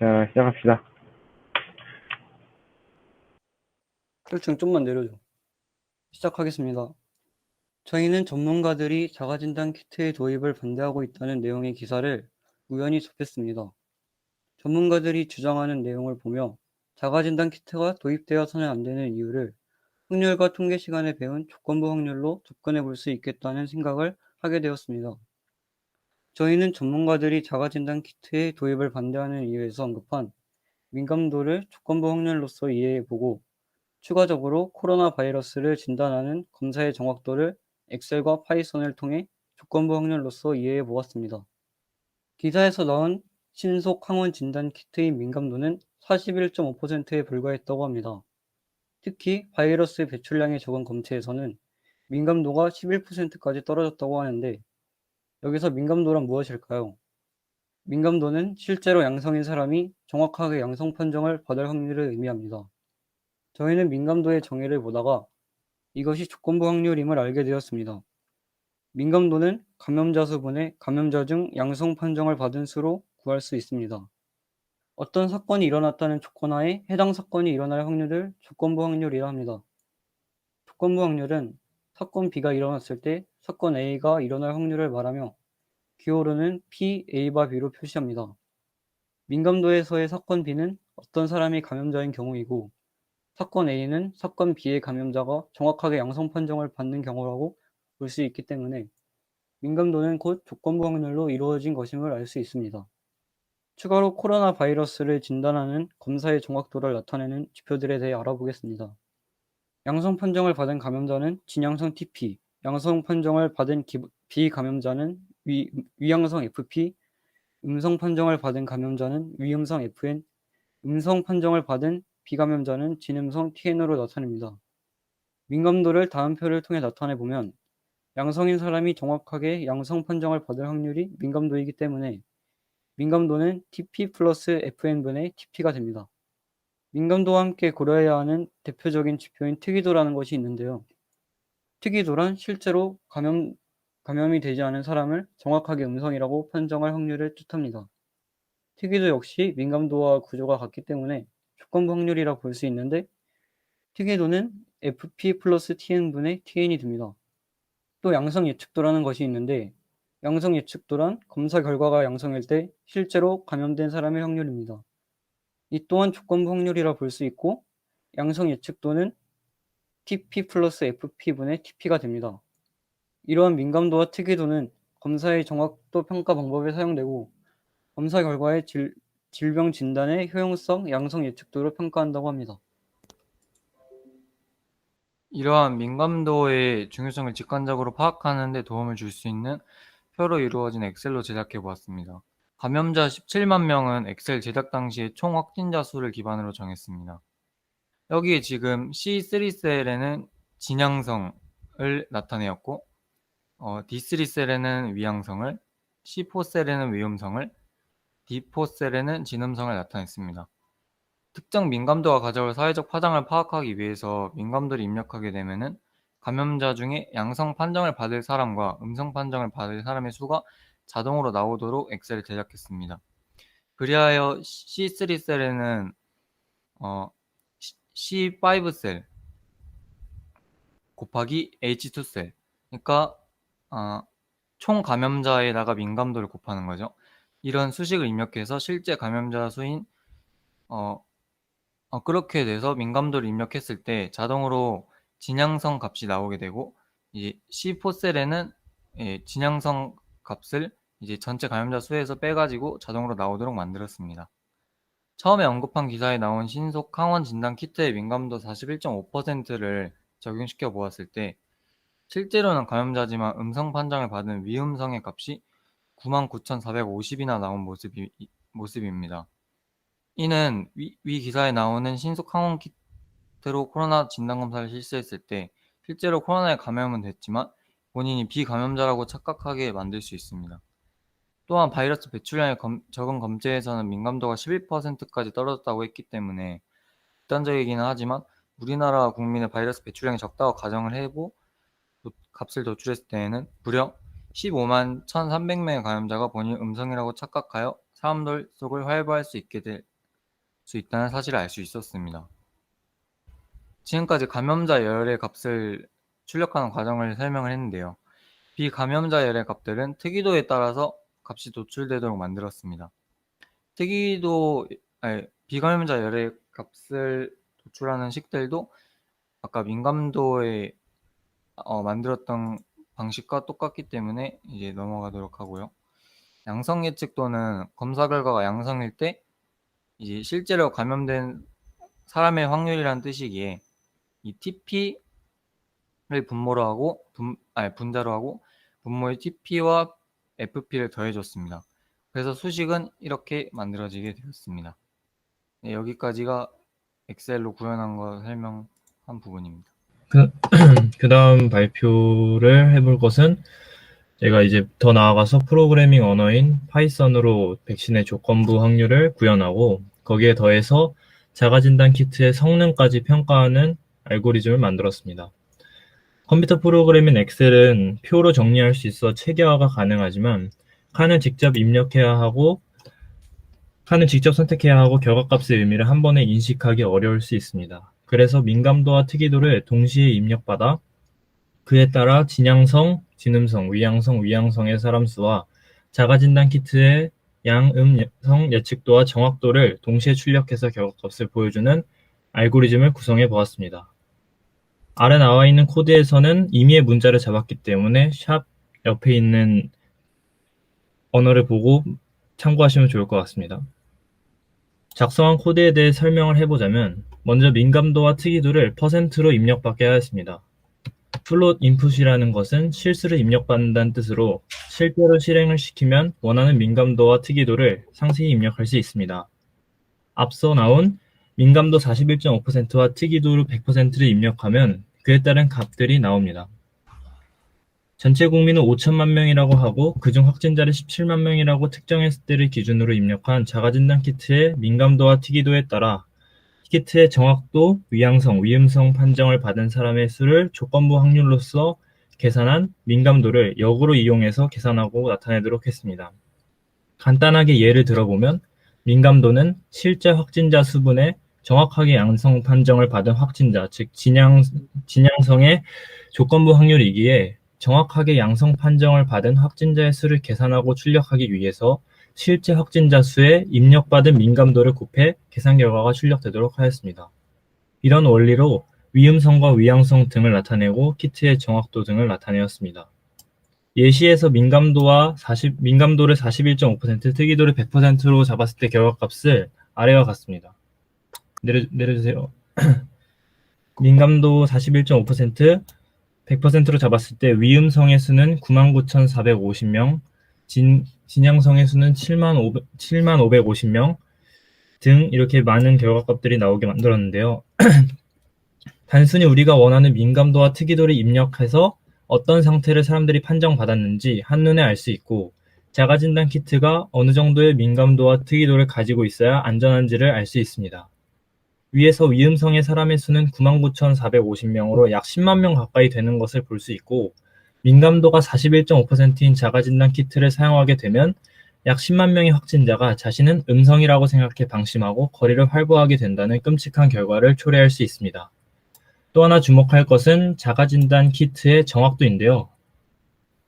자, 시작합시다. 혈중 좀만 내려줘. 시작하겠습니다. 저희는 전문가들이 자가진단 키트의 도입을 반대하고 있다는 내용의 기사를 우연히 접했습니다. 전문가들이 주장하는 내용을 보며 자가진단 키트가 도입되어서는 안 되는 이유를 확률과 통계 시간에 배운 조건부 확률로 접근해 볼 수 있겠다는 생각을 하게 되었습니다. 저희는 전문가들이 자가진단 키트의 도입을 반대하는 이유에서 언급한 민감도를 조건부 확률로서 이해해 보고 추가적으로 코로나 바이러스를 진단하는 검사의 정확도를 엑셀과 파이썬을 통해 조건부 확률로서 이해해 보았습니다. 기사에서 나온 신속 항원 진단 키트의 민감도는 41.5%에 불과했다고 합니다. 특히 바이러스 배출량이 적은 검체에서는 민감도가 11%까지 떨어졌다고 하는데 여기서 민감도란 무엇일까요? 민감도는 실제로 양성인 사람이 정확하게 양성 판정을 받을 확률을 의미합니다. 저희는 민감도의 정의를 보다가 이것이 조건부 확률임을 알게 되었습니다. 민감도는 감염자 수분의 감염자 중 양성 판정을 받은 수로 구할 수 있습니다. 어떤 사건이 일어났다는 조건하에 해당 사건이 일어날 확률을 조건부 확률이라 합니다. 조건부 확률은 사건 B가 일어났을 때 사건 A가 일어날 확률을 말하며 기호로는 P, A바 B로 표시합니다. 민감도에서의 사건 B는 어떤 사람이 감염자인 경우이고 사건 A는 사건 B의 감염자가 정확하게 양성 판정을 받는 경우라고 볼 수 있기 때문에 민감도는 곧 조건부 확률로 이루어진 것임을 알 수 있습니다. 추가로 코로나 바이러스를 진단하는 검사의 정확도를 나타내는 지표들에 대해 알아보겠습니다. 양성 판정을 받은 감염자는 진양성 TP, 양성 판정을 받은 기- 비감염자는 위, 위양성 FP, 음성 판정을 받은 감염자는 위음성 FN, 음성 판정을 받은 비감염자는 진음성 TN으로 나타냅니다. 민감도를 다음 표를 통해 나타내 보면 양성인 사람이 정확하게 양성 판정을 받을 확률이 민감도이기 때문에 민감도는 TP 플러스 FN분의 TP가 됩니다. 민감도와 함께 고려해야 하는 대표적인 지표인 특이도라는 것이 있는데요. 특이도란 실제로 감염, 감염이 되지 않은 사람을 정확하게 음성이라고 판정할 확률을 뜻합니다. 특이도 역시 민감도와 구조가 같기 때문에 조건부 확률이라 볼 수 있는데 특이도는 FP 플러스 TN분의 TN이 됩니다. 또 양성 예측도라는 것이 있는데 양성 예측도란 검사 결과가 양성일 때 실제로 감염된 사람의 확률입니다. 이 또한 조건부 확률이라 볼 수 있고 양성 예측도는 TP 플러스 FP분의 TP가 됩니다. 이러한 민감도와 특이도는 검사의 정확도 평가 방법에 사용되고 검사 결과의 질, 질병 진단의 효용성, 양성 예측도를 평가한다고 합니다. 이러한 민감도의 중요성을 직관적으로 파악하는 데 도움을 줄 수 있는 표로 이루어진 엑셀로 제작해 보았습니다. 감염자 17만 명은 엑셀 제작 당시의 총 확진자 수를 기반으로 정했습니다. 여기에 지금 C3셀에는 진양성을 나타내었고 어, D3 셀에는 위양성을 C4 셀에는 위음성을 D4 셀에는 진음성을 나타냈습니다. 특정 민감도가 가져올 사회적 파장을 파악하기 위해서 민감도를 입력하게 되면은 감염자 중에 양성 판정을 받을 사람과 음성 판정을 받을 사람의 수가 자동으로 나오도록 엑셀을 제작했습니다. 그리하여 C3 셀에는 어, C5 셀 곱하기 H2 셀 그러니까 어, 총 감염자에다가 민감도를 곱하는 거죠. 이런 수식을 입력해서 실제 감염자 수인 어, 어, 그렇게 돼서 민감도를 입력했을 때 자동으로 진양성 값이 나오게 되고 이제 C4셀에는 예, 진양성 값을 이제 전체 감염자 수에서 빼가지고 자동으로 나오도록 만들었습니다. 처음에 언급한 기사에 나온 신속 항원 진단 키트의 민감도 41.5%를 적용시켜 보았을 때 실제로는 감염자지만 음성 판정을 받은 위음성의 값이 99,450이나 나온 모습이, 모습입니다. 이는 위, 위 기사에 나오는 신속 항원 키트로 코로나 진단검사를 실시했을 때 실제로 코로나에 감염은 됐지만 본인이 비감염자라고 착각하게 만들 수 있습니다. 또한 바이러스 배출량이 검, 적은 검체에서는 민감도가 11%까지 떨어졌다고 했기 때문에 극단적이기는 하지만 우리나라 국민의 바이러스 배출량이 적다고 가정을 해보 값을 도출했을 때에는 무려 15만 1,300명의 감염자가 본인 음성이라고 착각하여 사람들 속을 활보할 수 있게 될 수 있다는 사실을 알 수 있었습니다. 지금까지 감염자 열의 값을 출력하는 과정을 설명을 했는데요. 비감염자 열의 값들은 특이도에 따라서 값이 도출되도록 만들었습니다. 특이도, 아니, 비감염자 열의 값을 도출하는 식들도 아까 민감도에 어, 만들었던 방식과 똑같기 때문에 이제 넘어가도록 하고요. 양성 예측도는 검사 결과가 양성일 때 이제 실제로 감염된 사람의 확률이란 뜻이기에 이 TP를 분모로 하고 분, 아니 분자로 하고 분모의 TP와 FP를 더해줬습니다. 그래서 수식은 이렇게 만들어지게 되었습니다. 네, 여기까지가 엑셀로 구현한 거 설명한 부분입니다. 그 다음 발표를 해볼 것은 제가 이제 더 나아가서 프로그래밍 언어인 파이썬으로 백신의 조건부 확률을 구현하고 거기에 더해서 자가진단 키트의 성능까지 평가하는 알고리즘을 만들었습니다. 컴퓨터 프로그래밍 엑셀은 표로 정리할 수 있어 체계화가 가능하지만 칸을 직접 입력해야 하고 칸을 직접 선택해야 하고 결과값의 의미를 한 번에 인식하기 어려울 수 있습니다. 그래서 민감도와 특이도를 동시에 입력받아 그에 따라 진양성, 진음성, 위양성, 위양성의 사람 수와 자가진단 키트의 양 음 성 예측도와 정확도를 동시에 출력해서 결과값을 보여주는 알고리즘을 구성해 보았습니다. 아래 나와 있는 코드에서는 임의의 문자를 잡았기 때문에 샵 옆에 있는 언어를 보고 참고하시면 좋을 것 같습니다. 작성한 코드에 대해 설명을 해보자면 먼저 민감도와 특이도를 퍼센트로 입력받게 하였습니다. 플롯 인풋이라는 것은 실수를 입력받는다는 뜻으로 실제로 실행을 시키면 원하는 민감도와 특이도를 상세히 입력할 수 있습니다. 앞서 나온 민감도 41.5%와 특이도 100%를 입력하면 그에 따른 값들이 나옵니다. 전체 국민은 5천만 명이라고 하고 그중 확진자를 17만 명이라고 특정했을 때를 기준으로 입력한 자가진단 키트의 민감도와 특이도에 따라 키트의 정확도, 위양성, 위음성 판정을 받은 사람의 수를 조건부 확률로서 계산한 민감도를 역으로 이용해서 계산하고 나타내도록 했습니다. 간단하게 예를 들어보면 민감도는 실제 확진자 수분의 정확하게 양성 판정을 받은 확진자, 즉 진양, 진양성의 조건부 확률이기에 정확하게 양성 판정을 받은 확진자의 수를 계산하고 출력하기 위해서 실제 확진자 수에 입력받은 민감도를 곱해 계산 결과가 출력되도록 하였습니다. 이런 원리로 위음성과 위양성 등을 나타내고 키트의 정확도 등을 나타내었습니다. 예시에서 민감도와 40, 민감도를 41.5%, 특이도를 100%로 잡았을 때 결과값을 아래와 같습니다. 내려, 내려주세요. 민감도 41.5%, 100%로 잡았을 때 위음성의 수는 99,450명, 진, 진양성의 수는 7만 500, 7만 550명 등 이렇게 많은 결과값들이 나오게 만들었는데요. 단순히 우리가 원하는 민감도와 특이도를 입력해서 어떤 상태를 사람들이 판정받았는지 한눈에 알 수 있고 자가진단 키트가 어느 정도의 민감도와 특이도를 가지고 있어야 안전한지를 알 수 있습니다. 위에서 위음성의 사람의 수는 99,450명으로 약 10만 명 가까이 되는 것을 볼 수 있고 민감도가 41.5%인 자가진단 키트를 사용하게 되면 약 10만 명의 확진자가 자신은 음성이라고 생각해 방심하고 거리를 활보하게 된다는 끔찍한 결과를 초래할 수 있습니다. 또 하나 주목할 것은 자가진단 키트의 정확도인데요.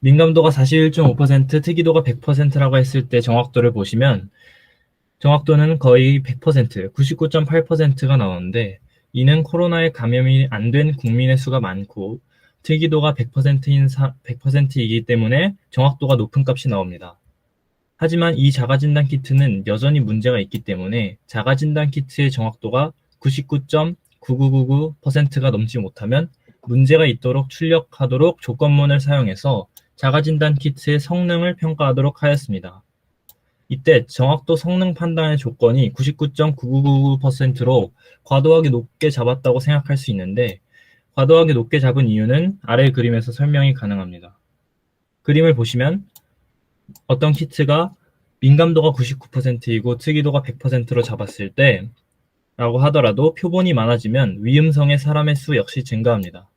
민감도가 41.5%, 특이도가 100%라고 했을 때 정확도를 보시면 정확도는 거의 100%, 99.8%가 나오는데 이는 코로나에 감염이 안 된 국민의 수가 많고 특이도가 100%인 사, 100%이기 때문에 정확도가 높은 값이 나옵니다. 하지만 이 자가진단 키트는 여전히 문제가 있기 때문에 자가진단 키트의 정확도가 99.9999%가 넘지 못하면 문제가 있도록 출력하도록 조건문을 사용해서 자가진단 키트의 성능을 평가하도록 하였습니다. 이때 정확도 성능 판단의 조건이 99.9999%로 과도하게 높게 잡았다고 생각할 수 있는데 과도하게 높게 잡은 이유는 아래 그림에서 설명이 가능합니다. 그림을 보시면 어떤 키트가 민감도가 99%이고 특이도가 100%로 잡았을 때 라고 하더라도 표본이 많아지면 위음성의 사람의 수 역시 증가합니다.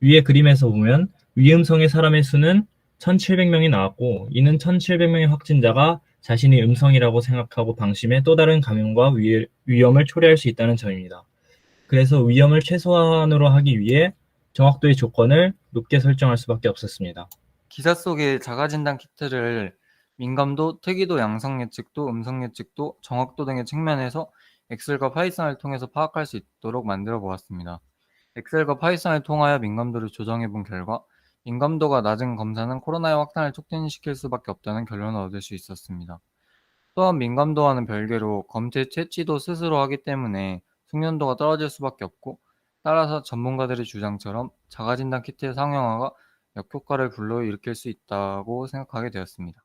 위의 그림에서 보면 위음성의 사람의 수는 1700명이 나왔고 이는 1700명의 확진자가 자신이 음성이라고 생각하고 방심해 또 다른 감염과 위, 위험을 초래할 수 있다는 점입니다. 그래서 위험을 최소한으로 하기 위해 정확도의 조건을 높게 설정할 수밖에 없었습니다. 기사 속의 자가진단 키트를 민감도, 특이도, 양성 예측도, 음성 예측도, 정확도 등의 측면에서 엑셀과 파이썬을 통해서 파악할 수 있도록 만들어 보았습니다. 엑셀과 파이썬을 통하여 민감도를 조정해 본 결과 민감도가 낮은 검사는 코로나의 확산을 촉진시킬 수밖에 없다는 결론을 얻을 수 있었습니다. 또한 민감도와는 별개로 검체 채취도 스스로 하기 때문에 숙련도가 떨어질 수밖에 없고 따라서 전문가들의 주장처럼 자가진단 키트의 상용화가 역효과를 불러일으킬 수 있다고 생각하게 되었습니다.